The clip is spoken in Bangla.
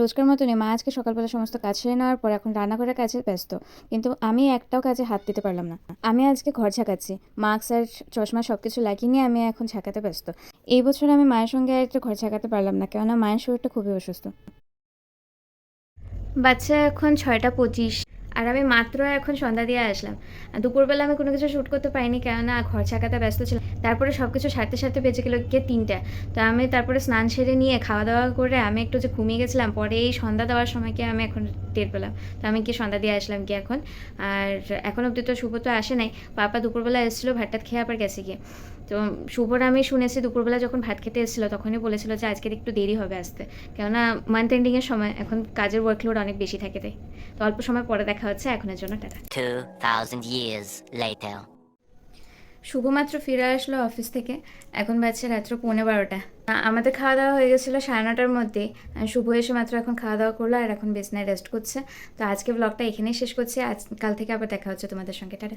রোজকার মতনই মা আজকে সকালবেলা সমস্ত কাজ সেরে নেওয়ার পর এখন রান্নাঘরের কাজে ব্যস্ত। কিন্তু আমি একটাও কাজে হাত দিতে পারলাম না। আমি আজকে ঘর ঝাঁকাচ্ছি। মাস্ক আর চশমা সব কিছু লাগিয়ে নিয়ে আমি এখন ঝাঁকাতে ব্যস্ত। এই বছর আমি মায়ের সঙ্গে আর একটা ঘর ঝাঁকাতে পারলাম না, কেননা মায়ের শরীরটা খুবই অসুস্থ। বাচ্চা এখন ছয়টা পঁচিশ। আর আমি মাত্র এখন সন্ধ্যা দিয়ে আসলাম। দুপুরবেলা আমি কোনো কিছু শ্যুট করতে পারিনি কেননা ঘর ছাকাতে ব্যস্ত ছিল তারপরে সব কিছু সারতে সারতে বেঁচে গেলো গিয়ে তিনটা। তো আমি তারপরে স্নান সেরে নিয়ে খাওয়া দাওয়া করে আমি একটু যে ঘুমিয়ে গেছিলাম, পরে এই সন্ধ্যা দেওয়ার সময়কে আমি এখন টের পেলাম। তো আমি কি সন্ধ্যা দিয়ে আসলাম কি এখন। আর এখন অব্দি তো শুভ তো আসে নাই। পাপা দুপুরবেলা এসেছিল ভাত টাত খেয়ে আবার গেছে গিয়ে। তো শুভর আমি শুনেছি দুপুরবেলা যখন ভাত খেতে এসেছিল তখনই বলেছিল যে আজকের একটু দেরি হবে আসতে। কেননা মান্থ এন্ডিংয়ের সময় এখন কাজের ওয়ার্কলোড অনেক বেশি থাকে তাই। তো অল্প সময় পরে দেখা হচ্ছে এখনের জন্য টাটা। 2,000 years later. শুভমাত্র ফিরে আসলো অফিস থেকে। এখন বাজছে রাত্র পৌনে বারোটা। আমাদের খাওয়া দাওয়া হয়ে গেছিল সাড়ে নটার মধ্যে। শুভ এসে মাত্র এখন খাওয়া দাওয়া করল আর এখন বিছনায় রেস্ট করছে। তো আজকে ব্লগটা এখানেই শেষ করছি। আজ, কাল থেকে আবার দেখা হচ্ছে তোমাদের সঙ্গে। টাটা।